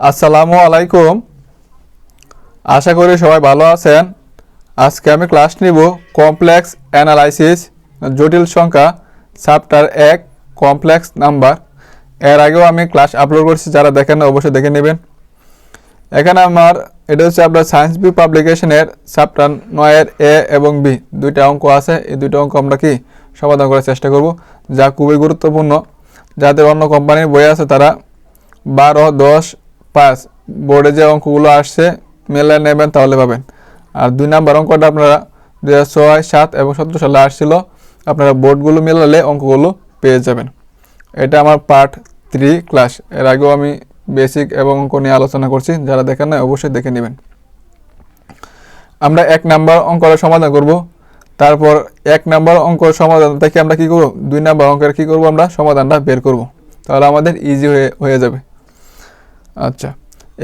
আসসালামু আলাইকুম। আশা করি সবাই ভালো আছেন। আজকে আমি ক্লাস নিব কমপ্লেক্স অ্যানালাইসিস, জটিল সংখ্যা, চ্যাপ্টার এক, কমপ্লেক্স নাম্বার। এর আগেও আমি ক্লাস আপলোড করছি, যারা দেখেন অবশ্যই দেখে নেবেন। এখানে আমার, এটা হচ্ছে আপনার সায়েন্স বি পাবলিকেশনের চ্যাপ্টার নয়ের এ এবং বি। দুইটা অঙ্ক আছে, এই দুইটা অঙ্ক আমরা কি সমাধান করার চেষ্টা করব, যা খুবই গুরুত্বপূর্ণ। যাদের অন্য কোম্পানির বই আছে, তারা বারো, দশ পাঁচ বোর্ডে যে অঙ্কগুলো আসছে মেলে নেবেন তাহলে পাবেন। আর দুই নাম্বার অঙ্কটা আপনারা দু হাজার ছয়, সাত এবং সতেরো সালে আসছিল, আপনারা বোর্ডগুলো মেলালে অঙ্কগুলো পেয়ে যাবেন। এটা আমার পার্ট থ্রি ক্লাস এর আগেও আমি বেসিক এবং অঙ্ক নিয়ে আলোচনা করছি। যারা দেখেন না অবশ্যই দেখে নেবেন। আমরা এক নাম্বার অঙ্কের সমাধান করব। তারপর এক নাম্বার অঙ্কের সমাধান থেকে আমরা কি করব? দুই নাম্বার অঙ্কের কি করব আমরা? সমাধানটা বের করব। তাহলে আমাদের ইজি হয়ে হয়ে যাবে। আচ্ছা।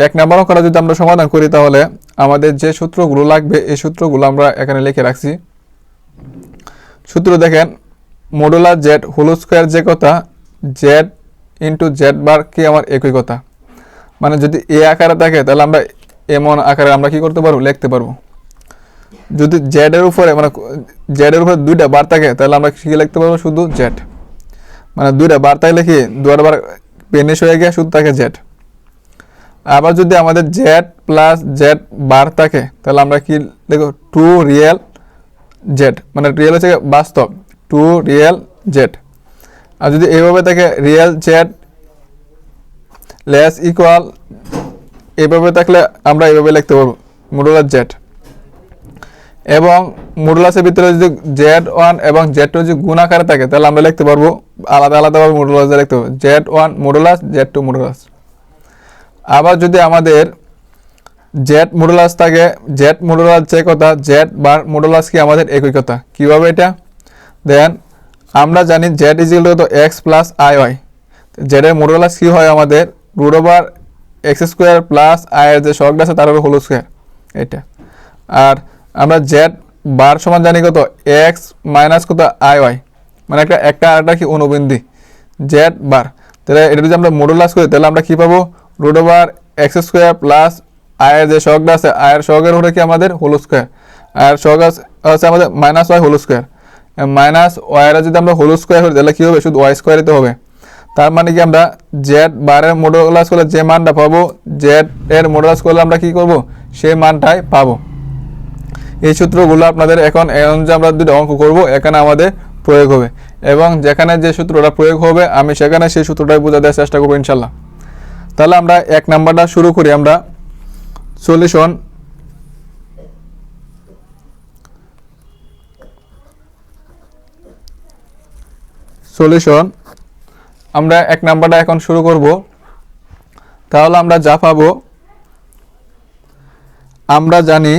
এক নাম্বার অঙ্কটা যদি আমরা সমাধান করি তাহলে আমাদের যে সূত্রগুলো লাগবে, এই সূত্রগুলো আমরা এখানে লিখে রাখছি। সূত্র দেখেন মডুলার জেড হোল স্কোয়ার যে কথা জেড ইন্টু জেড বার কি আমার একই কথা। মানে যদি এ আকারে থাকে, তাহলে আমরা এমন আকারে আমরা কি করতে পারব? লিখতে পারব। যদি জেড এর উপরে মানে জেডের উপরে দুইটা বার থাকে, তাহলে আমরা কি লিখতে পারব? শুধু জেড মানে দুইটা বার থাকলে কি দুয়ার বার পেনিশ হয়ে গিয়ে শুধু থাকে জেড আবার যদি আমাদের জেড প্লাস জেড বার থাকে, তাহলে আমরা কি দেখো টু রিয়েল জেড মানে রিয়েল হচ্ছে বাস্তব টু রিয়েল জেড আর যদি এইভাবে থাকে রিয়েল জেড লেস ইকুয়াল এইভাবে থাকলে আমরা এইভাবে লিখতে পারব মডুলার জেড এবং মডুলাসের ভিতরে যদি জেড ওয়ান এবং জেড টু যদি গুণ আকারে থাকে, তাহলে আমরা লিখতে পারব, আলাদা আলাদাভাবে মডুলাস লিখতে পারব Z one modulus Z two modulus আবার যদি আমাদের জেড মডুলাস থাকে জেড মডুলাস যে কথা জেড বার মডুলাস কি আমাদের একই কথা? কীভাবে এটা? দেন আমরা জানি Z equal to X plus I Y জেডের modulus কী হয় আমাদের? Root over X square plus I এর যে শখটা আছে, তার হবে হোল স্কোয়ার এটা। আর আমরা জেড বার সমান জানি কত? এক্স মাইনাস কত? আই ওয়াই মানে একটা একটা আরেকটা কি অনুবন্ধী। জেড বার তাহলে এটা যদি আমরা মডুলাস করি, তাহলে আমরা কী পাবো? Root over X square plus আয়ের যে শখটা আছে আয়ের শখের উপরে কি আমাদের? হোল স্কোয়ার আয়ের শখ আছে আমাদের minus Y whole square minus ওয়াইয়ের যদি আমরা হোল স্কোয়ার করি, তাহলে কী হবে? শুধু ওয়াই স্কোয়ারিতে হবে। তার মানে কি আমরা জেড বারের মডুলাস করলে যে মানটা পাবো জেড এর মডুলাস করলে আমরা কি করব? সেই মানটাই পাবো। এই সূত্রগুলো আপনাদের এখন এখন যে আমরা দুটো অঙ্ক করব, এখানে আমাদের প্রয়োগ হবে। এবং যেখানে যে সূত্রটা প্রয়োগ হবে, আমি সেখানে সেই সূত্রটাই বোঝা দেওয়ার চেষ্টা করব, ইনশাল্লাহ। তাহলে আমরা এক নাম্বারটা শুরু করি, আমরা সলিউশন সলিউশন আমরা এক নাম্বারটা এখন শুরু করব। তাহলে আমরা যা পাবো, আমরা জানি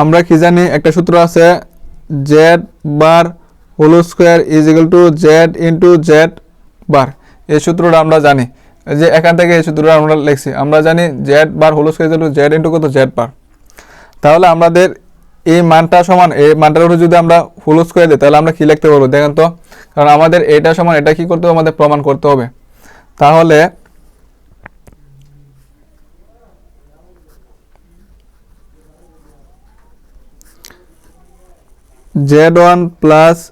আমরা কি জানি, একটা সূত্র আছে Z bar whole square is equal to Z into Z bar এই সূত্রটা আমরা জানি। যে এখান থেকে এই সূত্রটা আমরা লিখছি। আমরা জানি Z bar whole square is Z into কত? জেড বার তাহলে আমাদের এই মানটা সমান, এই মানটার উপরে যদি আমরা হোল স্কোয়ার দিই, তাহলে আমরা কি লিখতে পারব? দেখেন তো, কারণ আমাদের এটা সমান, এটা কি করতে হবে? আমাদের প্রমাণ করতে হবে। তাহলে Z one plus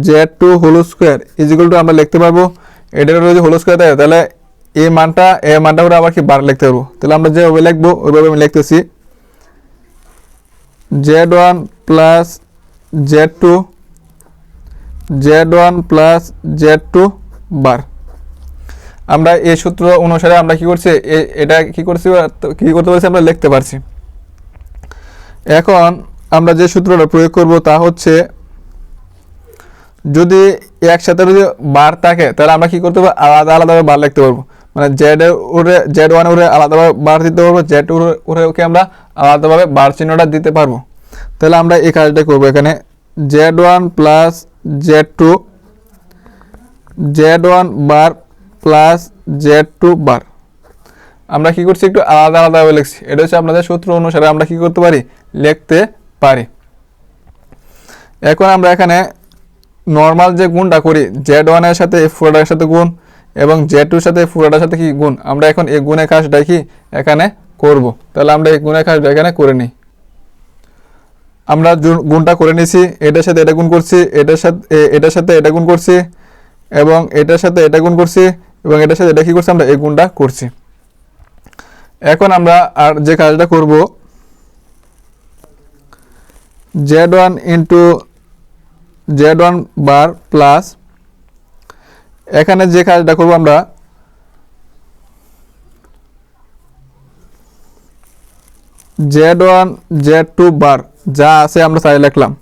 Z two whole square is equal to আমরা লিখতে পারব। এটার যদি হোল স্কোয়ার থাকে তাহলে এই মানটা এই মানটা করে আবার কি বার লিখতে পারব? তাহলে আমরা যেভাবে লিখব, ওইভাবে আমি লিখতেছি। Z one plus Z two Z one plus Z two bar আমরা এই সূত্র অনুসারে আমরা কি করছি? এ- এটা কি করছি? কি করতে পারছি? আমরা লিখতে পারছি। এখন আমরা যে সূত্রটা প্রয়োগ করব তা হচ্ছে, যদি একসাথে যদি বার থাকে, তাহলে আমরা কি করতে পারব? আলাদা আলাদাভাবে বার লিখতে পারব। মানে জেড উপরে জেড ওয়ান উপরে আলাদাভাবে বার দিতে পারব জেড উপরে ওকে আমরা আলাদাভাবে বার চিহ্নটা দিতে পারব। তাহলে আমরা এই কাজটা করব এখানে। Z one plus Z two Z one bar plus Z two bar. আমরা কি করছি? একটু আলাদা আলাদাভাবে লিখছি। এটা হচ্ছে আপনাদের সূত্র অনুসারে আমরা কি করতে পারি? লিখতে পারি। এখন আমরা এখানে নর্মাল যে গুণটা করি জেড ওয়ানের সাথে পুরোটার সাথে গুণ এবং জেড টুর সাথে পুরোটার সাথে কি গুণ? আমরা এখন এই গুণের কাজটা কি এখানে করব? তাহলে আমরা এই গুণের কাজটা এখানে করে নিই। আমরা গুণটা করে নিছি, এটার সাথে এটা গুণ করছি, এটার সাথে এটার সাথে এটা গুণ করছি এবং এটার সাথে এটা গুণ করছি এবং এটার সাথে এটা কি করছি? আমরা এই গুণটা করছি। এখন আমরা আর যে কাজটা করব Z one into Z one bar plus এখানে যে কাজটা করব আমরা Z one Z two bar যা আছে আমরা তাই লিখলাম।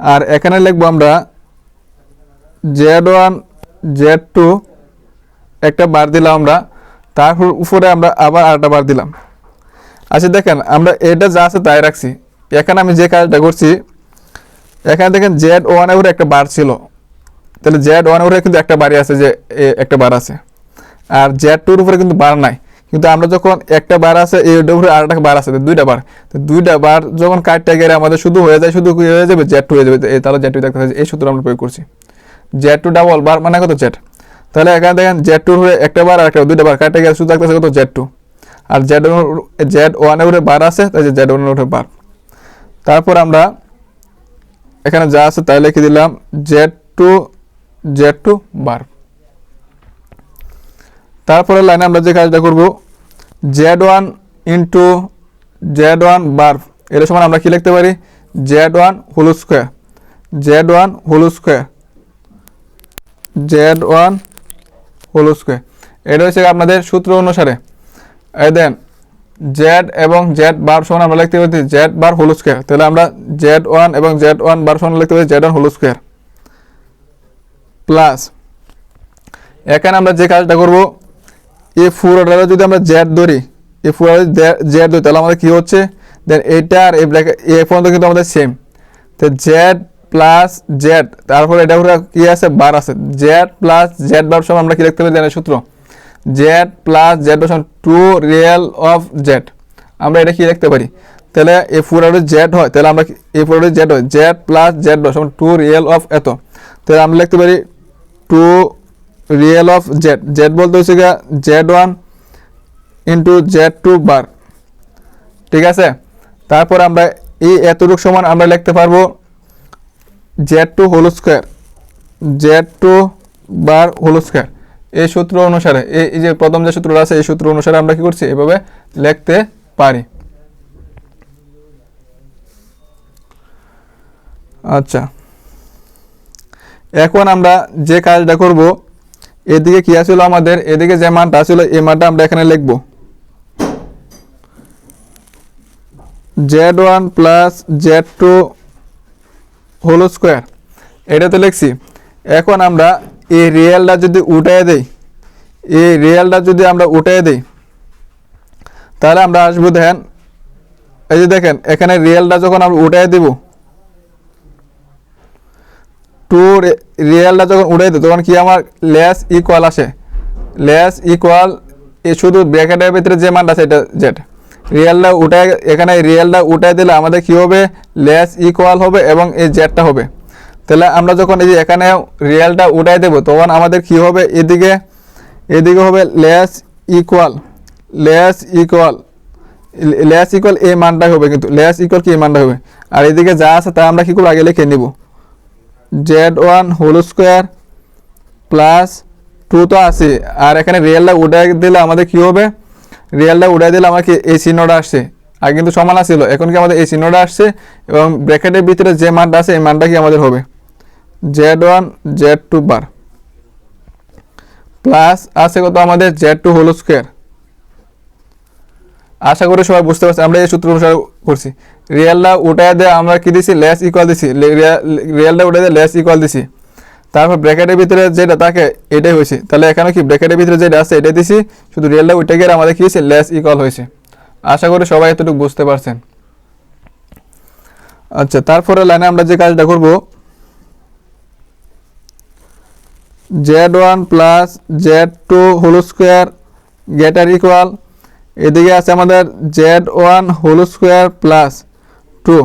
আর এখানে লিখব আমরা জেড ওয়ান জেড টু একটা বার দিলাম আমরা তার উপরে আমরা আবার আরেকটা বার দিলাম। আচ্ছা দেখেন, আমরা এটা যা আছে তাই রাখছি। এখানে আমি যে কাজটা করছি, এখানে দেখেন জেড ওয়ানের উপরে একটা বার ছিল। তাহলে জেড ওয়ানের উপরে কিন্তু একটা বারই আছে যে একটা বার আছে। আর জেড টুর উপরে কিন্তু বার নাই। কিন্তু আমরা যখন একটা বার আছে এইটার উপরে আর একটা বার আছে দুইটা বার। তো দুইটা বার যখন কাটটা গেলে আমাদের শুধু হয়ে যায়, শুধু হয়ে যাবে? জেড টু হয়ে যাবে। তাহলে জেড টু দেখতে এই সূত্র আমরা প্রয়োগ করছি। জেড টু ডাবল বার মানে কত জেড তাহলে এখানে দেখেন জেড টুর উপরে একটা বার আর একটা দুইটা বার কাটটা গেলে শুধু থাকতেছে কত জেড টু আর জেড জেড ওয়ানের উপরে বার আছে, তাই জেড ওয়ানের উপরে বার। তারপর আমরা এখানে যা আছে তাই লিখে দিলাম Z two Z two bar. তারপরে লাইনে আমরা যে কাজটা করব, Z one into Z one bar. এর সমান আমরা কি লিখতে পারি? Z one whole square. Z one whole square. Z one whole square. এটা হচ্ছে আপনাদের সূত্র অনুসারে। দেন জেড এবং জেড বার সমান আমরা লিখতে পারি জেড বার হোল স্কোয়ার তাহলে আমরা জেড ওয়ান এবং জেড ওয়ান বার সমান লিখতে পারি Z one whole square plus এখানে আমরা যে কাজটা করব, এই পুরোটা যদি আমরা জেড ধরি, এই পুরোটা জেড ধরি, তাহলে আমাদের কী হচ্ছে? দেন এটা আর এই ব্র্যাকেট এই পর্যন্ত কিন্তু আমাদের সেম তো জেড প্লাস জেড তারপরে এটা কি আছে? বার আছে। জেড প্লাস জেড বার সমান আমরা কি লিখতে পারি? জানেন সূত্র। জেড প্লাস জেড সমান টু রিয়েল অফ জেড আমরা এটা কি লিখতে পারি? তাহলে এই পুরোটা জেড হয়, তাহলে আমরা কি- এই পুরোটা জেড হয়। জেড প্লাস জেড সমান টু রিয়েল অফ এত। তাহলে আমরা লিখতে পারি two real of Z Z বলতে হচ্ছে গিয়া Z one into Z two bar ঠিক আছে? তারপর আমরা এই এতটুকু সমান আমরা লিখতে পারব Z two whole square Z two bar whole square এই সূত্র অনুসারে, এই যে প্রথম যে সূত্রটা আছে, এই সূত্র অনুসারে আমরা কি করছি? এভাবে লিখতে পারি। আচ্ছা। এখন আমরা যে কাজটা করব, এদিকে কি আসলো আমাদের? এদিকে যে মানটা আসলো এই মানটা আমরা এখানে লিখব। Z one plus Z two whole square এটাতে লিখছি, এখন আমরা এই রিয়েলটা যদি উঠাই দেই, এই রিয়েলটা যদি আমরা উঠাই দেই, তাহলে আমরা আসব দেখেন, এই যে দেখেন, এখানে রিয়েলটা যখন আমরা উঠাই দিব, টু রিয়েলটা যখন উড়াই দিই, তখন কি আমার লেস ইকুয়াল আসে? লেস ইকুয়াল এ শুধু ব্র্যাকেটের ভিতরে যে মানটা আছে, এটা জেড রিয়েলটা উঠায়, এখানে রিয়েলটা উঠাই দিলে আমাদের কি হবে? লেস ইকুয়াল হবে এবং এই জেডটা হবে। তাহলে আমরা যখন এই যে এখানে রিয়েলটা উঠাই দেবো, তখন আমাদের কি হবে? এদিকে এদিকে হবে less equal less equal less equal এই মানটাই হবে কিন্তু লেস ইকুয়াল কি এই মানটা হবে? আর এদিকে যা আছে তা আমরা কী করব? আগে লিখে নিব। Z one whole square plus two তো আছে। আর এখানে রিয়েলটা উঠে দিলে আমাদের কি হবে? রিয়েলটা উঠে দিলে আমাকে এই চিহ্নটা আসছে? আগে কিন্তু সমান আসছিল এখন কি আমাদের এই চিহ্নটা আসছে? এবং ব্র্যাকেটের ভিতরে যে মানটা আছে, এই মানটা কি আমাদের হবে? Z one Z two bar plus আছে কত আমাদের জেড টু হোল স্কোয়ার আশা করি সবাই বুঝতে পারছি, আমরা এই সূত্র অনুসারে করছি। রিয়েলটা উঠায় দিয়ে আমরা কি দিছি? লেস ইকুয়াল দিছি। রিয়েলটা উঠে দিয়ে লেস ইকুয়াল দিছি। তারপর ব্র্যাকেটের ভিতরে যেটা থাকে, এটাই হয়েছে। তাহলে এখানে কি ব্র্যাকেটের ভিতরে যেটা আছে, এটাই দিছি? শুধু রিয়েলটা উঠে গিয়ে আমাদের কি হয়েছে? লেস ইকুয়াল হয়েছে। আশা করি সবাই এতটুকু বুঝতে পারছেন। আচ্ছা তারপরে লাইনে আমরা যে কাজটা করব Z one plus Z two whole square greater equal এদিকে আছে আমাদের Z one whole square plus two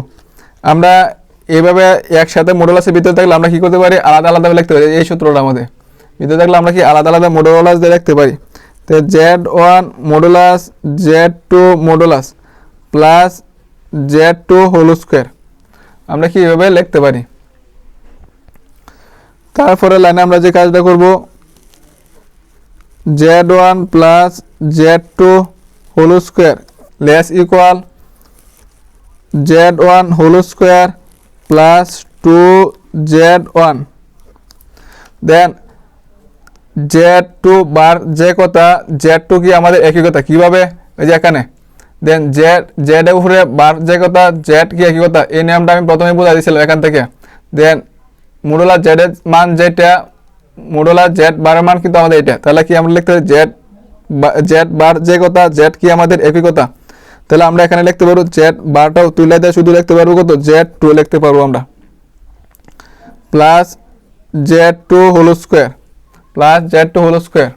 আমরা এইভাবে একসাথে মডুলাসের ভিতরে থাকলে আমরা কি করতে পারি? আলাদা আলাদাভাবে লিখতে পারি। এই সূত্রটা আমাদের। ভিতরে থাকলে আমরা কি আলাদা আলাদা মডুলাস দিয়ে লিখতে পারি? তো Z one modulus Z two modulus plus Z two whole square আমরা কি এভাবে লিখতে পারি? তারপরে লাইনে আমরা যে কাজটা করব Z one plus Z two whole square less equal Z one whole square plus two Z one then Z two bar যে কথা জেড টু কি আমাদের একই কথা? কীভাবে? এই যে এখানে। দেন জেড জেড এর উপরে বার যে কথা জেড কি একই কথা? এই নিয়মটা আমি প্রথমে বোঝাই দিয়েছিলাম এখান থেকে। দেন মোডোলার জেড এর মান যেটা মোডোলার জেড বারের মান কিন্তু আমাদের এটা। তাহলে কি আমরা লিখতে পারি জেড জেড বার যে কথা জেড কি আমাদের একই কথা? তাহলে আমরা এখানে লিখতে পারব জেড বারটাও তুলে দিয়ে শুধু লিখতে পারব কত? জেড টু লিখতে পারব আমরা। Plus Z two whole square plus Z two whole square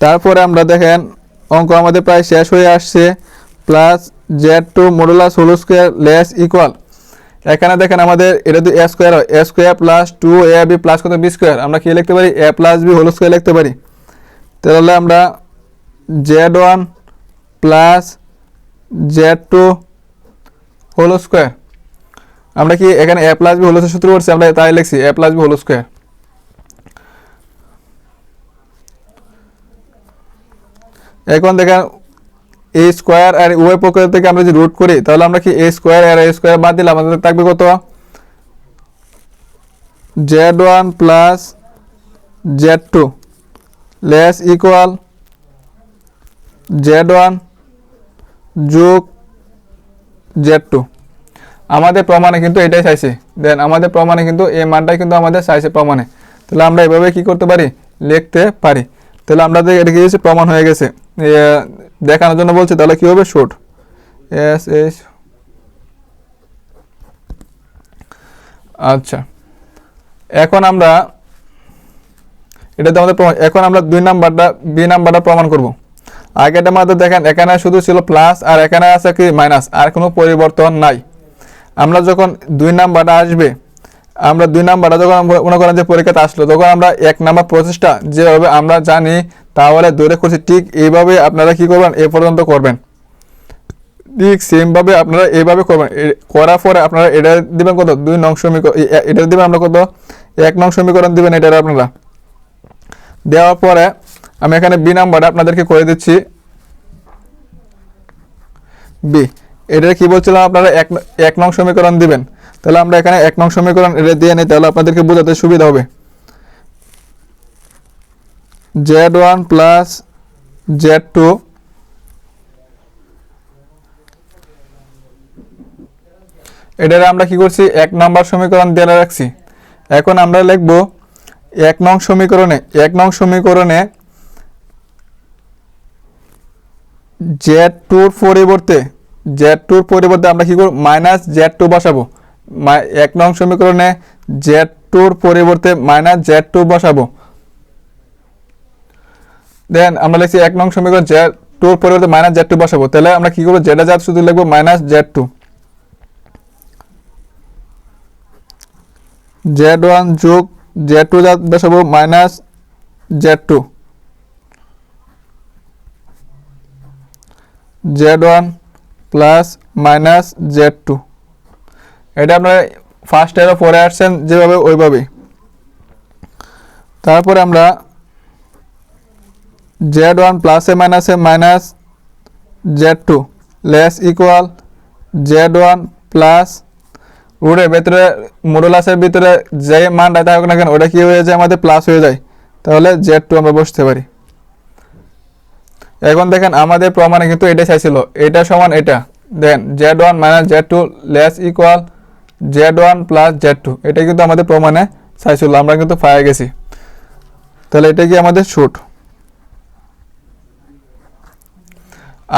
তারপরে আমরা দেখেন, অঙ্ক আমাদের প্রায় শেষ হয়ে আসছে। Plus Z two modulus whole square less equal এখানে দেখেন আমাদের এটা যদি এ স্কোয়ার হয় A square plus two A B plus কত বি স্কোয়ার আমরা কি লিখতে পারি? A plus B whole square লিখতে পারি। তাহলে আমরা Z one plus Z two whole square আমরা কি এখানে A plus B whole square সূত্র করছি আমরা তাই লিখছি A plus B whole square এখন দেখেন এ স্কোয়ার আর উভয় পক্ষ থেকে আমরা যদি রুট করি, তাহলে আমরা কি এ স্কোয়ার আর এ স্কোয়ার বাদ দিলে আমাদের থাকবে কত? Z one plus Z two less equal Z one যোগ জেড টু আমাদের প্রমাণে কিন্তু এটাই চাইছে। দেন আমাদের প্রমাণে কিন্তু এই মানটাই কিন্তু আমাদের চাইছে প্রমাণে। তাহলে আমরা এভাবে কি করতে পারি? লিখতে পারি। তাহলে আমরা এটা কি হয়েছে প্রমাণ হয়ে গেছে দেখানোর জন্য বলছি, তাহলে কি হবে? শুট এস এস আচ্ছা। এখন আমরা এটা তো আমাদের এখন আমরা দুই নাম্বারটা বি নাম্বারটা প্রমাণ করব। আগেটা আমাদের দেখেন, এখানে শুধু ছিল প্লাস আর এখানে আছে কি মাইনাস আর কোনো পরিবর্তন নাই। আমরা যখন দুই নাম্বারটা আসবে আমরা দুই নাম্বারটা যখন মনে করেন যে পরীক্ষাতে আসলো, তখন আমরা এক নাম্বার প্রচেষ্টা যেভাবে আমরা জানি, তাহলে দূরে করছি ঠিক এইভাবে আপনারা কি করবেন? এ পর্যন্ত করবেন। ঠিক সেমভাবে আপনারা এইভাবে করবেন। করার পরে আপনারা এটা দিবেন কত? দুই নং সমীকরণ এটা দিবেন আমরা কত? এক নং সমীকরণ দিবেন এটা আপনারা। দেওয়ার পরে আমি এখানে বি নাম্বারটা আপনাদেরকে করে দিচ্ছি। বি। এটা কি বলছিলাম আপনারা? এক এক নং সমীকরণ দিবেন। তাহলে আমরা এখানে এক নং সমীকরণ এটা দিয়ে নিই, তাহলে আপনাদেরকে বোঝাতে সুবিধা হবে। Z one plus Z two এটার আমরা কি করছি? এক নম্বর সমীকরণ দিয়ে রাখছি। এখন আমরা লিখব এক নং সমীকরণে, এক নং সমীকরণে জেড টুর পরিবর্তে জেড টুর পরিবর্তে আমরা কি করব? মাইনাস জেড টু বসাবো। এক নং সমীকরণে জেড টুর পরিবর্তে মাইনাস জেড টু বসাবো। দেন আমরা লিখছি এক নং সমীকরণ জেড টুর পরিবর্তে মাইনাস জেড টু বসাবো। তাহলে আমরা কি করব? জেডে জাত শুধু লিখব minus Z two Z one যোগ জেড টু জাত বসাবো minus Z two Z one plus minus Z two এটা আপনারা ফার্স্ট ইয়ারও পরে আসছেন, যেভাবে ওইভাবেই। তারপরে আমরা জেড ওয়ান প্লাসে মাইনাসে minus Z two less equal Z one plus রুটের ভেতরে মডুলাসের ভিতরে যে মানটা থাকুক না কেন, ওটা কী হয়ে যায় আমাদের? প্লাস হয়ে যায়। তাহলে জেড টু আমরা বসতে পারি। এখন দেখেন আমাদের প্রমাণে কিন্তু এটা চাইছিল। এটা সমান এটা। Then Z one minus Z two less equal Z one plus Z two এটা কিন্তু আমাদের প্রমাণে চাইছিল আমরা কিন্তু পায়ে গেছি। তাহলে এটা কি আমাদের শুট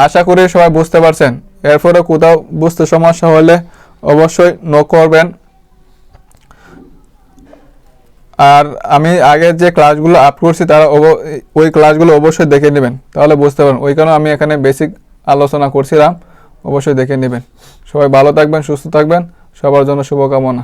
আশা করি সবাই বুঝতে পারছেন। এরপরে কোথাও বুঝতে সমস্যা হলে অবশ্যই নো করবেন। আর আমি আগে যে ক্লাসগুলো আপ করছি, তারা ওই ক্লাসগুলো অবশ্যই দেখে নেবেন। তাহলে বুঝতে পারবেন। ওই কারণে আমি এখানে বেসিক আলোচনা করছিলাম, অবশ্যই দেখে নেবেন। সবাই ভালো থাকবেন, সুস্থ থাকবেন। সবার জন্য শুভকামনা।